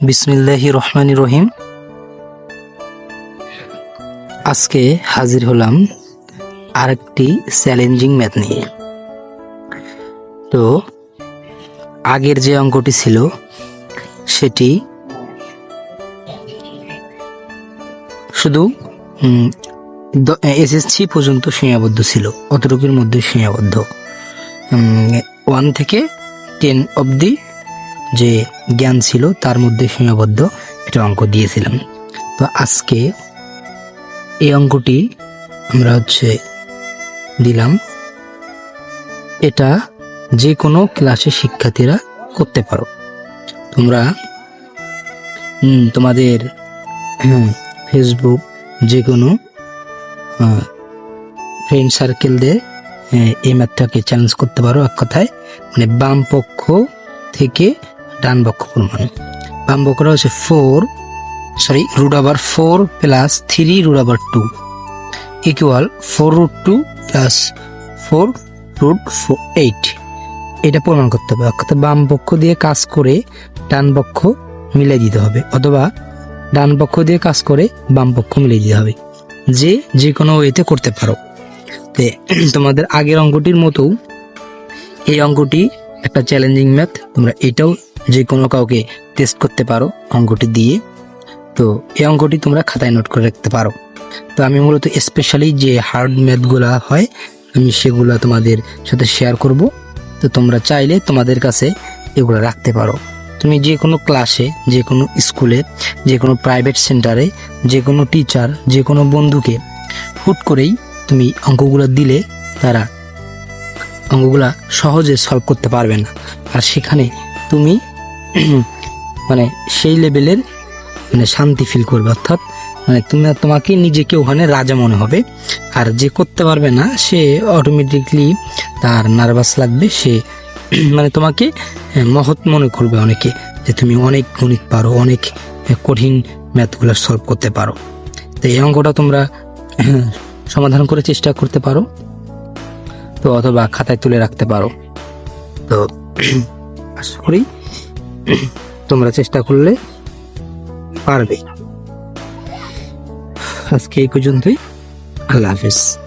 বিসমিল্লাহি রহমান রহিম। আজকে হাজির হলাম আরেকটি চ্যালেঞ্জিং ম্যাথ নিয়ে। তো আগের যে অঙ্কটি ছিল, সেটি শুধু এসএসসি পর্যন্ত সীমাবদ্ধ ছিল, অতটুকুর মধ্যে সীমাবদ্ধ। ওয়ান থেকে টেন অবধি যে জ্ঞান ছিল, তার মধ্যে সীমাবদ্ধ এটা অঙ্ক দিয়েছিলাম। তো আজকে এই অঙ্কটি আমরা হচ্ছে দিলাম। এটা যে কোনো ক্লাসে শিক্ষার্থীরা করতে পারো। তোমরা তোমাদের ফেসবুক যে কোনো ফ্রেন্ড সার্কেল দিয়ে এই ম্যাথটাকে চ্যালেঞ্জ করতে পারো এক কথায়। মানে বাম পক্ষ থেকে ডান বক্ষ প্রমাণ বাম বক্ষটা হচ্ছে ফোর সরি রুট আবার ফোর প্লাস থ্রি রুট আবার two equal four root two plus four root four eight এটা প্রমাণ করতে হবে, অর্থাৎ বাম পক্ষ দিয়ে কাজ করে ডান পক্ষ মিলে দিতে হবে, অথবা ডান পক্ষ দিয়ে কাজ করে বাম পক্ষ মিলে দিতে হবে। যে যে কোনো ওয়েতে করতে পারো। তে তোমাদের আগের অঙ্কটির মতো এই অঙ্কটি একটা চ্যালেঞ্জিং ম্যাথ তোমরা এটাও যে কোনো কাউকে টেস্ট করতে পারো অঙ্কটি দিয়ে। তো এই অঙ্কটি তোমরা খাতায় নোট করে রাখতে পারো। তো আমি মূলত স্পেশালি যে হার্ড ম্যাথগুলা হয়, আমি সেগুলো তোমাদের সাথে শেয়ার করব। তো তোমরা চাইলে তোমাদের কাছে এগুলো রাখতে পারো। তুমি যে কোনো ক্লাসে যে কোনো স্কুলে যে কোনো প্রাইভেট সেন্টারে যে কোনো টিচার যে কোনো বন্ধুকে হুট করেই তুমি অঙ্কগুলো দিলে তারা অঙ্কগুলা সহজে সলভ করতে পারবে না। আর সেখানে তুমি মানে সেই লেভেলের মানে শান্তি ফিল করবে, অর্থাৎ মানে তুমি তোমাকে নিজেকে ওখানে রাজা মনে হবে। আর যে করতে পারবে না, সে অটোমেটিকলি তার নার্ভাস লাগবে, সে মানে তোমাকে মহৎ মনে করবে অনেকে, যে তুমি অনেক গণিত পারো, অনেক কঠিন ম্যাথগুলো সলভ করতে পারো। তো এই অঙ্কটা তোমরা সমাধান করে চেষ্টা করতে পারো, তো অথবা খাতায় তুলে রাখতে পারো। তো আশা করি তোমরা চেষ্টা করলে পারবে। আজকে এই পর্যন্তই। আল্লাহ হাফিজ।